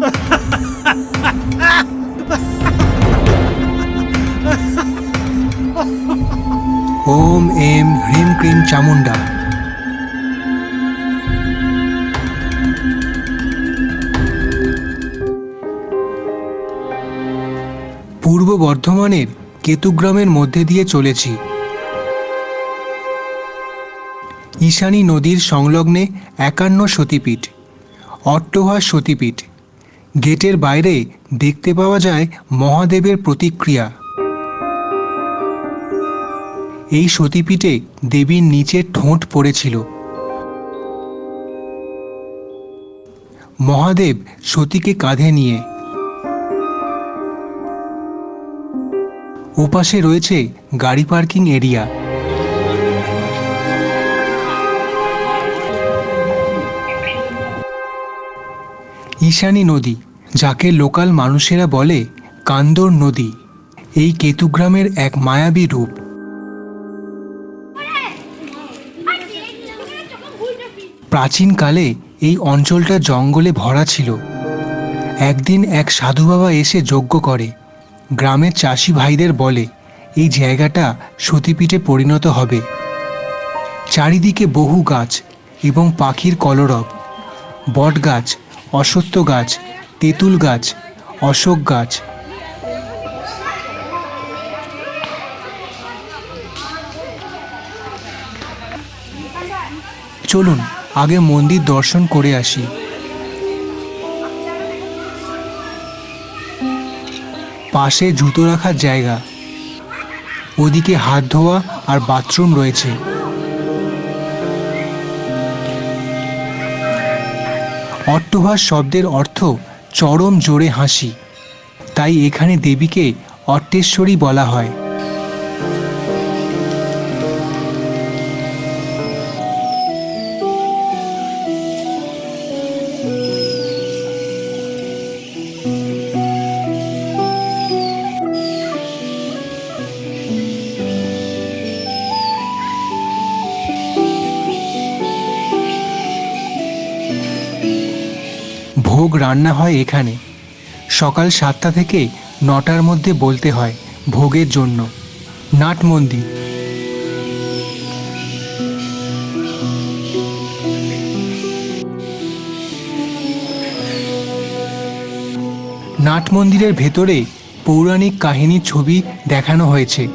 ওম এম হ্রিম ক্রিম চামুন্ডা পূর্ব বর্ধমানের কেতুগ্রামের মধ্যে দিয়ে চলেছি। ঈশানী নদীর সংলগ্নে একান্ন সতীপীঠ, অট্টহাস সতীপীঠ। গেটের বাইরে দেখতে পাওয়া যায় মহাদেবের প্রতিক্রিয়া। এই সতীপীঠে দেবীর নিচে ঠোঁট পড়েছিল। মহাদেব সতীকে কাঁধে নিয়ে ওপাশে রয়েছে গাড়ি পার্কিং এরিয়া। ঈশানী নদী, যাকে লোকাল মানুষেরা বলে কান্দর নদী। এই কেতুগ্রামের এক মায়াবী রূপ। প্রাচীনকালে এই অঞ্চলটা জঙ্গলে ভরা ছিল। একদিন এক সাধু বাবা এসে যজ্ঞ করে। গ্রামের চাষি ভাইদের বলে, এই জায়গাটা সতীপীঠে পরিণত হবে। চারিদিকে বহু গাছ এবং পাখির কলরব বট গাছ অশ্বত্থ গাছ, তেঁতুল গাছ, অশোক গাছ। চলুন, আগে মন্দির দর্শন করে আসি। পাশে জুতো রাখার জায়গা। ওদিকে হাত ধোয়া আর বাথরুম রয়েছে। অট্টভাস শব্দের অর্থ চরম জোরে হাসি। তাই এখানে দেবীকে অট্টেশ্বরী বলা হয়। ভোগ রান্না হয় এখানে। সকাল সাতটা থেকে নটার মধ্যে বলতে হয় ভোগের জন্য। নাট মন্দির। নাট মন্দিরের ভেতরে পৌরাণিক কাহিনীর ছবি দেখানো হয়েছে।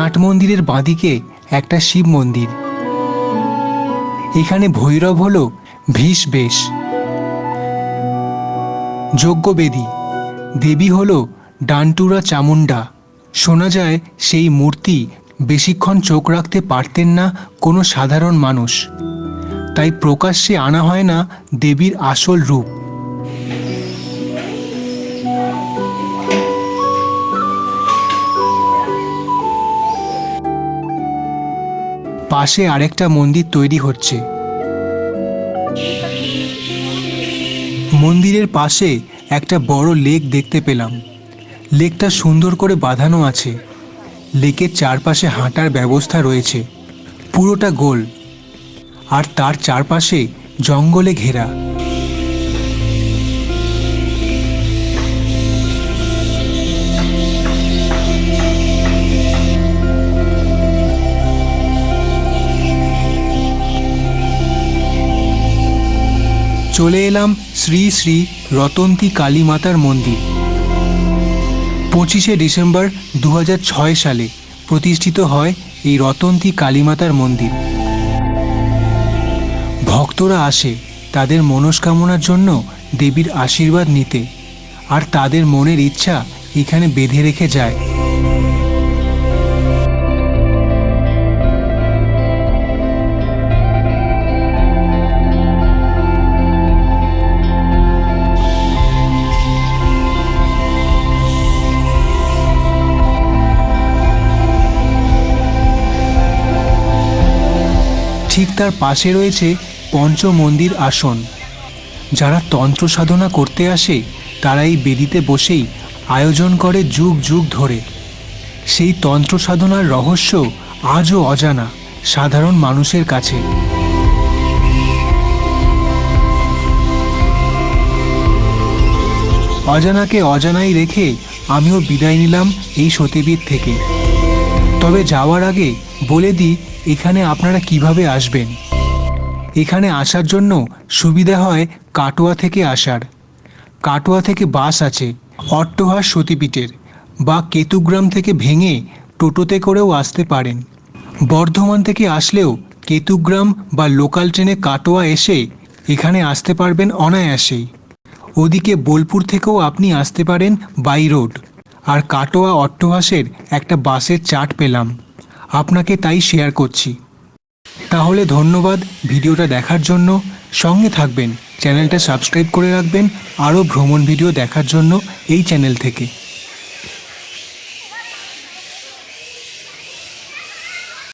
নাট মন্দিরের বাঁদিকে একটা শিব মন্দির। এখানে ভৈরব হল ভীষ বেশ। যজ্ঞবেদী, দেবী হল ডানটুরা চামুন্ডা শোনা যায় সেই মূর্তি বেশিক্ষণ চোখ রাখতে পারতেন না কোনো সাধারণ মানুষ। তাই প্রকাশ্যে আনা হয় না দেবীর আসল রূপ। পাশে আরেকটা মন্দির তৈরি হচ্ছে। মন্দিরের পাশে একটা বড় লেক দেখতে পেলাম। লেকটা সুন্দর করে বাঁধানো আছে। লেকের চারপাশে হাঁটার ব্যবস্থা রয়েছে। পুরোটা গোল। আর তার চারপাশে জঙ্গলে ঘেরা। চলে এলাম শ্রী শ্রী রতন্তী কালী মাতার মন্দির। পঁচিশে ডিসেম্বর দু হাজার ছয় সালে প্রতিষ্ঠিত হয় এই রতন্তী কালীমাতার মন্দির। ভক্তরা আসে তাদের মনস্কামনার জন্য দেবীর আশীর্বাদ নিতে, আর তাদের মনের ইচ্ছা এখানে বেঁধে রেখে যায়। ঠিক তার পাশে রয়েছে পঞ্চ মন্দির আসন। যারা তন্ত্র সাধনা করতে আসে তারা এই বেদিতে বসেই আয়োজন করে যুগ যুগ ধরে। সেই তন্ত্র সাধনার রহস্য আজও অজানা, সাধারণ মানুষের কাছে। অজানাকে অজানাই রেখে আমিও বিদায় নিলাম এই সতীপীঠ থেকে। তবে যাওয়ার আগে বলে দিই, এখানে আপনারা কীভাবে আসবেন? এখানে আসার জন্য সুবিধা হয় কাটোয়া থেকে আসার। কাটোয়া থেকে বাস আছে অট্টহাস সতীপীঠের, বা কেতুগ্রাম থেকে ভেঙে টোটোতে করেও আসতে পারেন। বর্ধমান থেকে আসলেও কেতুগ্রাম বা লোকাল ট্রেনে কাটোয়া এসে এখানে আসতে পারবেন অনায়াসেই ওদিকে বোলপুর থেকেও আপনি আসতে পারেন বাই রোড। আর কাটোয়া অট্টহাসের একটা বাসের চার্ট পেলাম। আপনাকে তাই শেয়ার করছি। তাহলে ধন্যবাদ ভিডিওটা দেখার জন্য। সঙ্গে থাকবেন, চ্যানেলটা সাবস্ক্রাইব করে রাখবেন, আরও ভ্রমণ ভিডিও দেখার জন্য এই চ্যানেল থেকে।